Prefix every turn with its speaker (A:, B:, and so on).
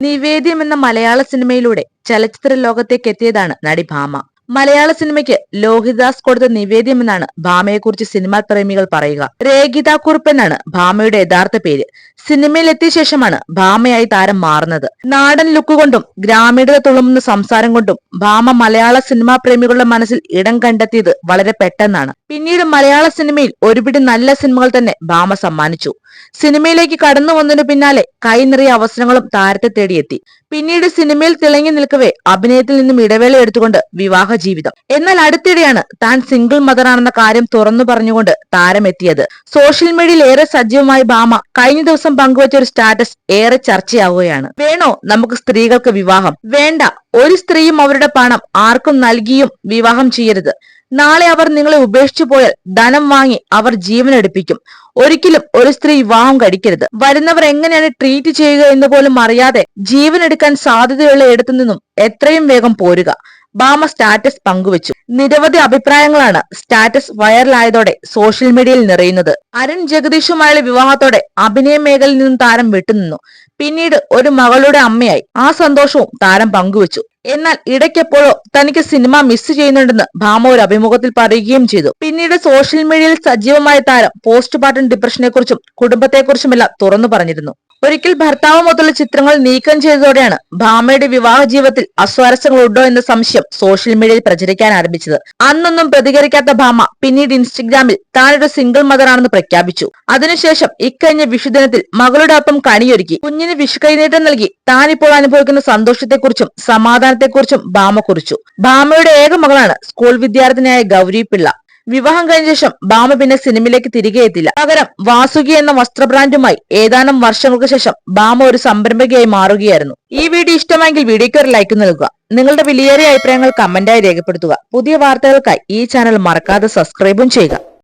A: നിവേദ്യം എന്ന മലയാള സിനിമയിലൂടെ ചലച്ചിത്ര ലോകത്തേക്ക് എത്തിയതാണ് നടി ഭാമ. മലയാള സിനിമയ്ക്ക് ലോഹിദാസ് കൊടുത്ത നിവേദ്യം എന്നാണ് ഭാമയെക്കുറിച്ച് സിനിമാ പ്രേമികൾ പറയുക. രേഖിത കുറുപ്പ് എന്നാണ് ഭാമയുടെ യഥാർത്ഥ പേര്. സിനിമയിൽ എത്തിയ ശേഷമാണ് ഭാമയായി താരം മാറുന്നത്. നാടൻ ലുക്ക് കൊണ്ടും ഗ്രാമീണത തുളുമ്പുന്ന സംസാരം കൊണ്ടും ഭാമ മലയാള സിനിമാ പ്രേമികളുടെ മനസ്സിൽ ഇടം കണ്ടെത്തിയത് വളരെ പെട്ടെന്നാണ്. പിന്നീട് മലയാള സിനിമയിൽ ഒരുപിടി നല്ല സിനിമകൾ തന്നെ ഭാമ സമ്മാനിച്ചു. സിനിമയിലേക്ക് കടന്നു വന്നതിനു പിന്നാലെ കൈ നിറയ അവസരങ്ങളും താരത്തെ തേടിയെത്തി. പിന്നീട് സിനിമയിൽ തിളങ്ങി നിൽക്കവേ അഭിനയത്തിൽ നിന്നും ഇടവേള എടുത്തുകൊണ്ട് വിവാഹ ജീവിതം. എന്നാൽ അടുത്തിടെയാണ് താൻ സിംഗിൾ മദറാണെന്ന കാര്യം തുറന്നു പറഞ്ഞുകൊണ്ട് താരം എത്തിയത് സോഷ്യൽ മീഡിയയിൽ ഏറെ സജീവമായി ഭാമ കഴിഞ്ഞ ദിവസം പങ്കുവച്ച ഒരു സ്റ്റാറ്റസ് ഏറെ ചർച്ചയാവുകയാണ്. വേണോ നമുക്ക് സ്ത്രീകൾക്ക് വിവാഹം? വേണ്ട. ഒരു സ്ത്രീയും അവരുടെ പണം ആർക്കും നൽകിയും വിവാഹം ചെയ്യരുത്. നാളെ അവർ നിങ്ങളെ ഉപേക്ഷിച്ചു പോയാൽ ധനം വാങ്ങി അവർ ജീവൻ എടുപ്പിക്കും. ഒരിക്കലും ഒരു സ്ത്രീ വിവാഹം കഴിക്കരുത്. വരുന്നവർ എങ്ങനെയാണ് ട്രീറ്റ് ചെയ്യുക എന്ന് പോലും അറിയാതെ ജീവൻ എടുക്കാൻ സാധ്യതയുള്ള ഇടത്തു നിന്നും എത്രയും വേഗം പോരുക. ബാമ സ്റ്റാറ്റസ് പങ്കുവച്ചു. നിരവധി അഭിപ്രായങ്ങളാണ് സ്റ്റാറ്റസ് വൈറലായതോടെ സോഷ്യൽ മീഡിയയിൽ നിറയുന്നത്. അരുൺ ജഗദീഷുമായുള്ള വിവാഹത്തോടെ അഭിനയ മേഖലയിൽ നിന്നും താരം വിട്ടുനിന്നു. പിന്നീട് ഒരു മകളുടെ അമ്മയായി ആ സന്തോഷവും താരം പങ്കുവച്ചു. എന്നാൽ ഇടയ്ക്കെപ്പോഴോ തനിക്ക് സിനിമ മിസ് ചെയ്യുന്നുണ്ടെന്ന് ഭാമ ഒരു അഭിമുഖത്തിൽ പറയുകയും ചെയ്തു. പിന്നീട് സോഷ്യൽ മീഡിയയിൽ സജീവമായ താരം പോസ്റ്റ് പാർട്ടം ഡിപ്രഷനെക്കുറിച്ചും കുടുംബത്തെക്കുറിച്ചുമെല്ലാം തുറന്നു പറഞ്ഞിരുന്നു. ഒരിക്കൽ ഭർത്താവുമൊത്തുള്ള ചിത്രങ്ങൾ നീക്കം ചെയ്തതോടെയാണ് ഭാമയുടെ വിവാഹ ജീവിതത്തിൽ അസ്വാരസ്യങ്ങൾ ഉണ്ടോ എന്ന സംശയം സോഷ്യൽ മീഡിയയിൽ പ്രചരിക്കാൻ ആരംഭിച്ചത്. അന്നൊന്നും പ്രതികരിക്കാത്ത ഭാമ പിന്നീട് ഇൻസ്റ്റഗ്രാമിൽ താനൊരു സിംഗിൾ മദറാണെന്ന് പ്രഖ്യാപിച്ചു. അതിനുശേഷം ഇക്കഴിഞ്ഞ വിഷുദിനത്തിൽ മകളുടെ ഒപ്പം കണിയൊരുക്കി. കുഞ്ഞിന് വിഷു കൈനീട്ടം നൽകി താനിപ്പോൾ അനുഭവിക്കുന്ന സന്തോഷത്തെക്കുറിച്ചും സമാധാനത്തെക്കുറിച്ചും ഭാമ കുറിച്ചു. ഭാമയുടെ ഏക മകളാണ് സ്കൂൾ വിദ്യാർത്ഥിനിയായ ഗൗരി പിള്ള വിവാഹം കഴിഞ്ഞ ശേഷം ഭാമ പിന്നെ സിനിമയിലേക്ക് തിരികെ എത്തില്ല. പകരം വാസുകി എന്ന വസ്ത്ര ബ്രാൻഡുമായി ഏതാനും വർഷങ്ങൾക്ക് ശേഷം ഭാമ ഒരു സംരംഭകയായി മാറുകയായിരുന്നു. ഈ വീഡിയോ ഇഷ്ടമായെങ്കിൽ വീഡിയോയ്ക്ക് ഒരു ലൈക്ക് നൽകുക. നിങ്ങളുടെ വിലയേറിയ അഭിപ്രായങ്ങൾ കമന്റായി രേഖപ്പെടുത്തുക. പുതിയ വാർത്തകൾക്കായി ഈ ചാനൽ മറക്കാതെ സബ്സ്ക്രൈബും ചെയ്യുക.